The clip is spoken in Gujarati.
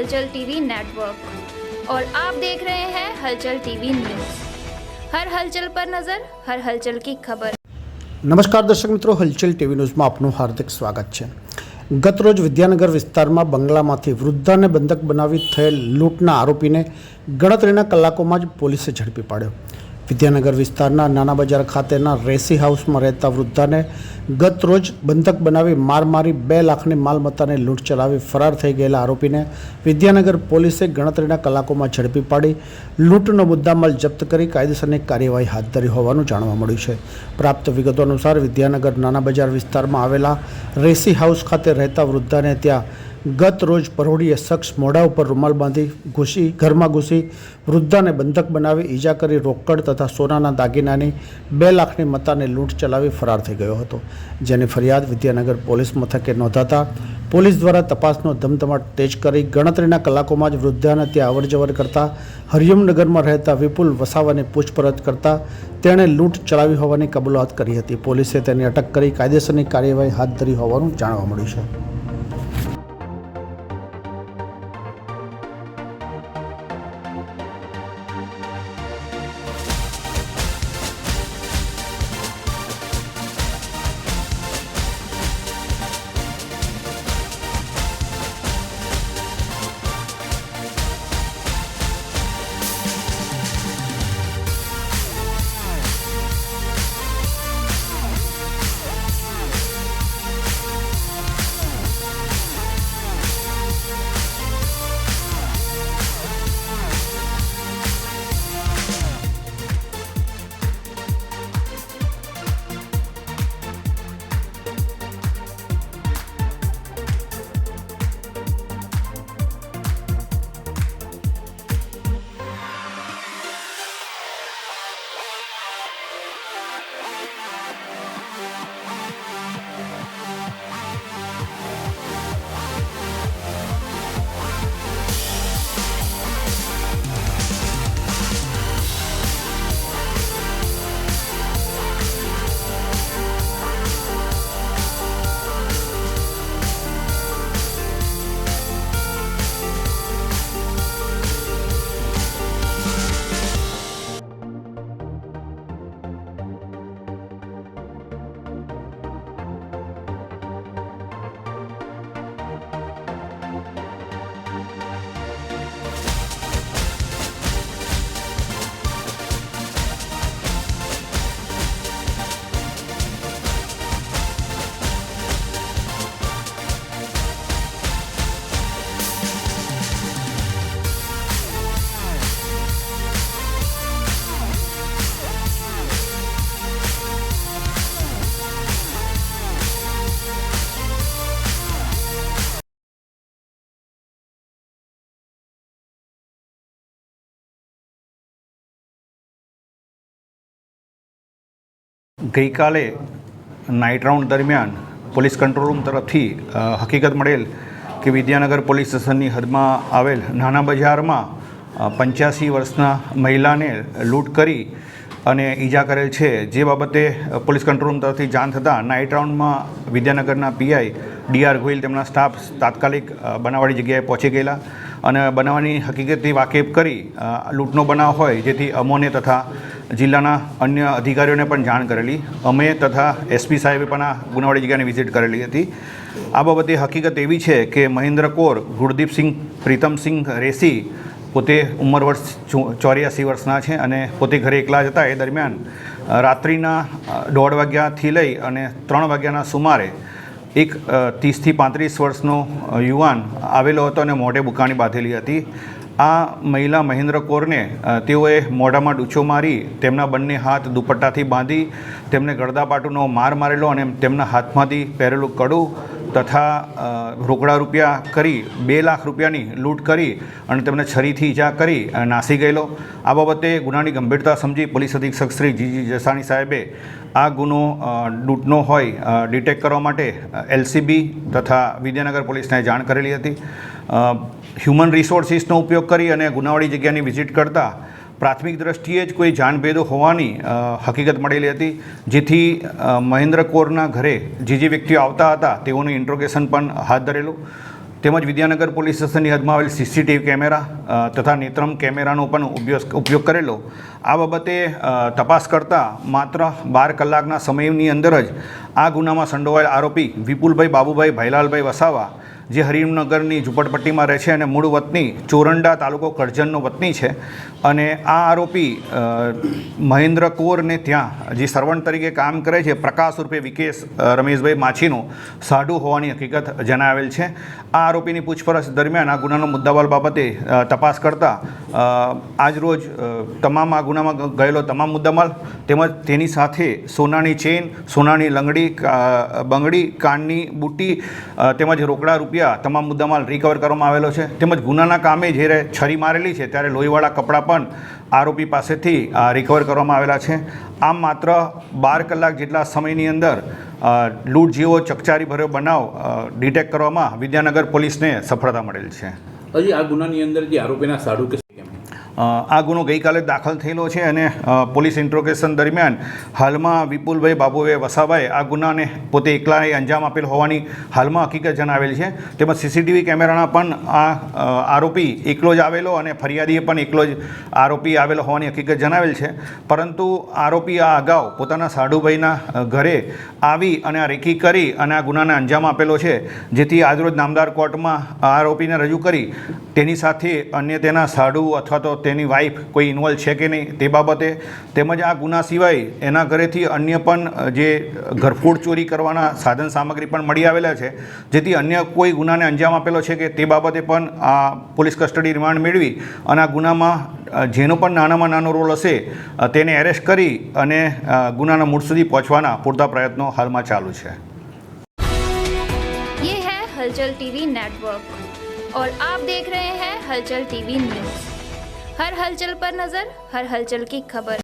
हलचल टीवी नेटवर्क। और आप देख रहे हैं हलचल टीवी न्यूज। हर हलचल पर नजर, हर हलचल की खबर। નમસ્કાર દર્શક મિત્રો હલચલ ટીવી ન્યૂઝમાં આપનું હાર્દિક સ્વાગત છે। ગતરોજ વિદ્યાનગર વિસ્તારમાં બંગલામાંથી વૃદ્ધાને બંધક બનાવી થયેલ લૂંટના આરોપીને ગણતરીના કલાકોમાં જ પોલીસે ઝડપી પાડ્યો. વિદ્યાનગર વિસ્તારના નાના બજાર ખાતેના રેસી હાઉસમાં રહેતા વૃદ્ધાને ગત રોજ બંધક બનાવી માર મારી બે લાખની માલમત્તાને લૂંટ ચલાવી ફરાર થઈ ગયેલા આરોપીને વિદ્યાનગર પોલીસે ગણતરીના કલાકોમાં ઝડપી પાડી લૂંટનો મુદ્દામાલ જપ્ત કરી કાયદેસરની કાર્યવાહી હાથ ધરી હોવાનું જાણવા મળ્યું છે. પ્રાપ્ત વિગતો અનુસાર વિદ્યાનગર નાના બજાર વિસ્તારમાં આવેલા રેસી હાઉસ ખાતે રહેતા વૃદ્ધાને ત્યાં ગત રોજ પરોડીએ શખ્સ મોઢા ઉપર રૂમાલ બાંધી ઘૂસી, ઘરમાં ઘૂસી વૃદ્ધાને બંધક બનાવી ઈજા કરી રોકડ તથા સોનાના દાગીનાની બે લાખની મતાને લૂંટ ચલાવી ફરાર થઈ ગયો હતો, જેની ફરિયાદ વિદ્યાનગર પોલીસ મથકે નોંધાતા પોલીસ દ્વારા તપાસનો ધમધમાટ તેજ કરી ગણતરીના કલાકોમાં જ વૃદ્ધાને ત્યાં અવરજવર કરતા હરિયમનગરમાં રહેતા વિપુલ વસાવાની પૂછપરછ કરતા તેણે લૂંટ ચલાવી હોવાની કબૂલાત કરી હતી. પોલીસે તેની અટક કરી કાયદેસરની કાર્યવાહી હાથ ધરી હોવાનું જાણવા મળ્યું છે. ગઈકાલે નાઇટ રાઉન્ડ દરમિયાન પોલીસ કંટ્રોલ રૂમ તરફથી હકીકત મળેલ કે વિદ્યાનગર પોલીસ સ્ટેશનની હદમાં આવેલ નાના બજારમાં પંચ્યાસી વર્ષના મહિલાને લૂંટ કરી અને ઈજા કરેલ છે. જે બાબતે પોલીસ કંટ્રોલ રૂમ તરફથી જાણ થતાં નાઇટ રાઉન્ડમાં વિદ્યાનગરના પીઆઈ ડીઆર ગોહિલ તેમના સ્ટાફ તાત્કાલિક બનાવવાની જગ્યાએ પહોંચી ગયેલા અને બનાવવાની હકીકતથી વાકેફ કરી લૂંટનો બનાવ હોય, જેથી અમોને તથા જિલ્લાના અન્ય અધિકારીઓને પણ જાણ કરેલી. અમે તથા એસપી સાહેબે પણ આ ગુનાવાળી જગ્યાને વિઝિટ કરેલી હતી. આ બાબતે હકીકત એવી છે કે મહેન્દ્ર કૌર ગુરદીપસિંહ પ્રીતમસિંહ રેસી પોતે ઉંમર વર્ષ ચોર્યાસી વર્ષના છે અને પોતે ઘરે એકલા જ હતા. એ દરમિયાન રાત્રિના દોઢ વાગ્યાથી લઈ અને ત્રણ વાગ્યાના સુમારે એક ત્રીસથી પાંત્રીસ વર્ષનો યુવાન આવેલો હતો અને મોઢે બુકાણી બાંધેલી હતી. આ મહિલા મહેન્દ્ર કૌરને તેઓએ મોઢામાં ડૂછો મારી, તેમના બંને હાથ દુપટ્ટાથી બાંધી, તેમને ગળદાપાટુનો માર મારેલો અને તેમના હાથમાંથી પહેરેલું કડું તથા રોકડા રૂપિયા કરી, બે લાખ રૂપિયાની લૂંટ કરી અને તેમને છરીથી ઈજા કરી નાસી ગયેલો. આ બાબતે ગુનાની ગંભીરતા સમજી પોલીસ અધિક્ષક શ્રી જીજી જસાણી સાહેબે આ ગુનો લૂંટનો હોય ડિટેક્ટ કરવા માટે એલસીબી તથા વિદ્યાનગર પોલીસને જાણ કરેલી હતી. હ્યુમન રિસોર્સિસનો ઉપયોગ કરી અને ગુનાવાળી જગ્યાની વિઝિટ કરતા પ્રાથમિક દ્રષ્ટિએ જ કોઈ જાણભેદો હોવાની હકીકત મળેલી હતી. જેથી મહેન્દ્ર કૌરના ઘરે જે જે વ્યક્તિઓ આવતા હતા તેઓનું ઇન્ટ્રોગેશન પણ હાથ ધરેલું. તેમજ વિદ્યાનગર પોલીસ સ્ટેશનની હદમાં આવેલ સીસીટીવી કેમેરા તથા નેત્રમ કેમેરાનો પણ ઉપયોગ કરેલો. આ બાબતે તપાસ કરતાં માત્ર બાર કલાકના સમયની અંદર જ આ ગુનામાં સંડોવાયેલ આરોપી વિપુલભાઈ બાબુભાઈ ભાઈલાલભાઈ વસાવા જે હરિમનગરની ઝૂંપડપટ્ટીમાં રહે છે અને મૂળ વતની ચોરંડા તાલુકો કરજણનો વતની છે. અને આ આરોપી મહેન્દ્ર કોરને ત્યાં જે સર્વન્ટ તરીકે કામ કરે છે, પ્રકાશ રૂપે વિકેશ રમેશભાઈ માછીનો સાઢુ હોવાની હકીકત જણાવેલ છે. આ આરોપીની પૂછપરછ દરમિયાન આ ગુનાનો મુદ્દાવાલ બાબતે તપાસ કરતા આજરોજ તમામ આ ગુનામાં ગયેલો તમામ મુદ્દામાલ તેમજ તેની સાથે સોનાની ચેન, સોનાની લંગડી બંગડી, કાનની બુટ્ટી તેમજ રોકડા રૂપિયા તમામ મુદ્દામાલ રિકવર કરવામાં આવેલો છે. તેમજ ગુનાના કામે જ્યારે છરી મારેલી છે ત્યારે લોહીવાળા કપડાં પણ આરોપી પાસેથી રિકવર કરવામાં આવેલા છે. આમ માત્ર બાર કલાક જેટલા સમયની અંદર લૂંટ જેવો ચકચારી ભર્યો બનાવ ડિટેક્ટ કરવામાં વિદ્યાનગર પોલીસને સફળતા મળેલ છે. હજી આ ગુનાની અંદર જે આરોપીના સાડુ કે આ ગુનો ગઈકાલે દાખલ થયેલો છે અને પોલીસ ઇન્ટ્રોગેશન દરમિયાન હાલમાં વિપુલભાઈ બાબુભાઈ વસાભાઈ આ ગુનાને પોતે એકલાએ અંજામ આપેલ હોવાની હાલમાં હકીકત જણાવેલ છે. તેમજ સીસીટીવી કેમેરાના પણ આ આરોપી એકલો જ આવેલો અને ફરિયાદીએ પણ એકલો જ આરોપી આવેલો હોવાની હકીકત જણાવેલ છે. પરંતુ આરોપી આ અગાઉ પોતાના સાડુભાઈના ઘરે આવી અને આ રેકી કરી અને આ ગુનાને અંજામ આપેલો છે, જેથી આજરોજ નામદાર કોર્ટમાં આરોપીને રજૂ કરી તેની સાથે અન્ય તેના સાડુ અથવા તો તેની વાઈફ કોઈ ઇન્વોલ્વ છે કે નહીં તે બાબતે તેમજ આ ગુના સિવાય એના ઘરેથી અન્ય પણ અ, જે ઘરફોડ ચોરી કરવાના સાધન સામગ્રી પણ મળી આવેલા છે જેથી અન્ય કોઈ ગુનાને અંજામ આપેલો છે કે તે બાબતે પણ આ પોલીસ કસ્ટડી રિમાન્ડ મેળવી અને આ ગુનામાં અ, જેનો પણ નાનામાં નાનો રોલ હશે અ, તેને એરેસ્ટ કરી અને અ, ગુનાના મૂળ સુધી પહોંચવાના પૂરતા પ્રયત્નો હાલમાં ચાલુ છે ये है हलचल टीवी नेटवर्क और आप देख रहे हैं हलचल टीवी न्यूज હર હલચલ પર નજર હર હલચલ કી ખબર